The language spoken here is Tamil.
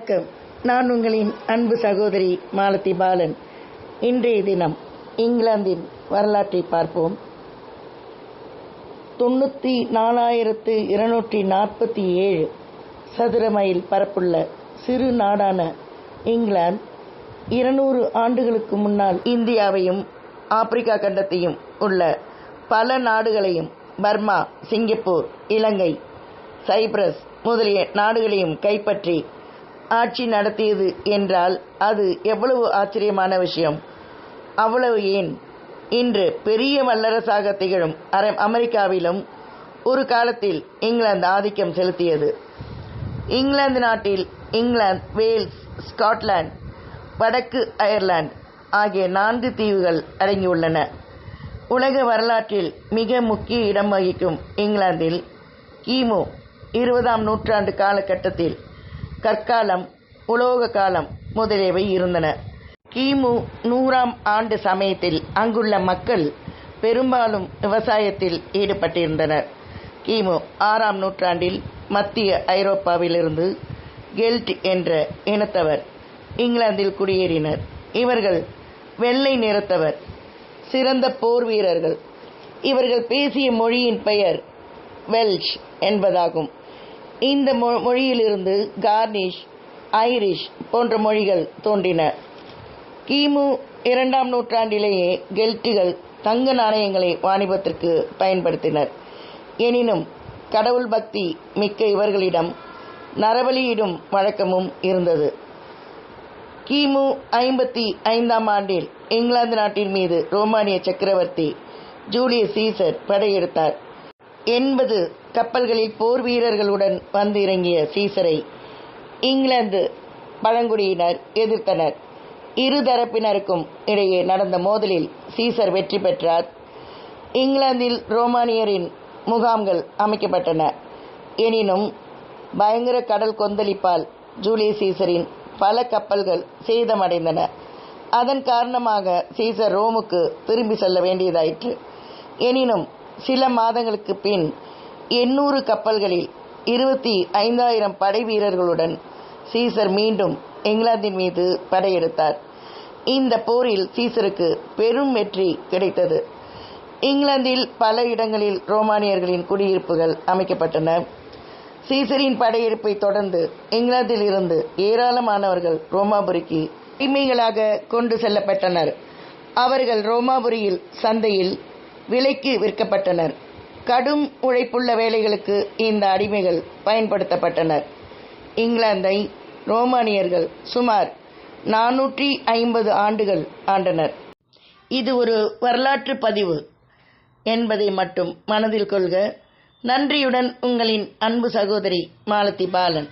வணக்கம். நான் உங்களின் அன்பு சகோதரி மாலதி பாலன். இன்றைய தினம் இங்கிலாந்தின் வரலாற்றை பார்ப்போம். தொண்ணூற்றி நாலாயிரத்து இருநூற்றி நாற்பத்தி ஏழு சதுர மைல் பரப்புள்ள சிறு நாடான இங்கிலாந்து இருநூறு ஆண்டுகளுக்கு முன்னால் இந்தியாவையும் ஆப்பிரிக்கா கண்டத்தையும் உள்ள பல நாடுகளையும் பர்மா சிங்கப்பூர் இலங்கை சைப்ரஸ் முதலிய நாடுகளையும் கைப்பற்றி ஆட்சி நடத்தியது என்றால் அது எவ்வளவு ஆச்சரியமான விஷயம். அவ்வளவு ஏன்? இன்று பெரிய வல்லரசாக திகழும் அர அமெரிக்காவிலும் ஒரு காலத்தில் இங்கிலாந்து ஆதிக்கம் செலுத்தியது. இங்கிலாந்து நாட்டில் இங்கிலாந்து வேல்ஸ் ஸ்காட்லாந்து வடக்கு அயர்லாந்து ஆகிய நான்கு தீவுகள் அடங்கியுள்ளன. உலக வரலாற்றில் மிக முக்கிய இடம் வகிக்கும் இங்கிலாந்தில் கிமு இருபதாம் நூற்றாண்டு காலகட்டத்தில் கற்காலம் உலோக காலம் முதலியவை இருந்தன. கிமு நூறாம் ஆண்டு சமயத்தில் அங்குள்ள மக்கள் பெரும்பாலும் விவசாயத்தில் ஈடுபட்டிருந்தனர். கிமு ஆறாம் நூற்றாண்டில் மத்திய ஐரோப்பாவிலிருந்து கெல்ட் என்ற இனத்தவர் இங்கிலாந்தில் குடியேறினர். இவர்கள் வெள்ளை நிறத்தவர் சிறந்த போர் வீரர்கள். இவர்கள் பேசிய மொழியின் பெயர் வெல்ஷ் என்பதாகும். இந்த மொழியிலிருந்து கார்னிஷ் ஐரிஷ் போன்ற மொழிகள் தோன்றின. கிமு இரண்டாம் நூற்றாண்டிலேயே கெல்ட்டுகள் தங்க நாணயங்களை வாணிபத்திற்கு பயன்படுத்தினர். எனினும் கடவுள் பக்தி மிக்க இவர்களிடம் நரபலியிடும் வழக்கமும் இருந்தது. கிமு ஐம்பத்தி ஐந்தாம் ஆண்டில் இங்கிலாந்து நாட்டின் மீது ரோமானிய சக்கரவர்த்தி ஜூலியஸ் சீசர் படையெடுத்தார். எண்பது கப்பல்களில் போர் வீரர்களுடன் வந்து இறங்கிய சீசரை இங்கிலாந்து பழங்குடியினர் எதிர்த்தனர். இரு தரப்பினருக்கும் இடையே நடந்த மோதலில் சீசர் வெற்றி பெற்றார். இங்கிலாந்தில் ரோமானியரின் முகாம்கள் அமைக்கப்பட்டன. எனினும் பயங்கர கடல் கொந்தளிப்பால் ஜூலியஸ் சீசரின் பல கப்பல்கள் சேதமடைந்தன. அதன் காரணமாக சீசர் ரோமுக்கு திரும்பி செல்ல வேண்டியதாயிற்று. எனினும் சில மாதங்களுக்கு பின் எண்ணூறு கப்பல்களில் இருபத்தி ஐந்தாயிரம் படை வீரர்களுடன் சீசர் மீண்டும் இங்கிலாந்தின் மீது படையெடுத்தார். இந்த போரில் சீசருக்கு பெரும் வெற்றி கிடைத்தது. இங்கிலாந்தில் பல இடங்களில் ரோமானியர்களின் குடியிருப்புகள் அமைக்கப்பட்டன. சீசரின் படையெடுப்பை தொடர்ந்து இங்கிலாந்தில் இருந்து ஏராளமானவர்கள் ரோமாபுரிக்கு அடிமைகளாக கொண்டு செல்லப்பட்டனர். அவர்கள் ரோமாபுரியில் சந்தையில் விலைக்கு விற்கப்பட்டனர். கடும் உழைப்புள்ள வேலைகளுக்கு இந்த அடிமைகள் பயன்படுத்தப்பட்டனர். இங்கிலாந்தை ரோமானியர்கள் சுமார் நானூற்றி ஐம்பது ஆண்டுகள் ஆண்டனர். இது ஒரு வரலாற்று பதிவு என்பதை மட்டும் மனதில் கொள்க. நன்றியுடன் உங்களின் அன்பு சகோதரி மாலதி பாலன்.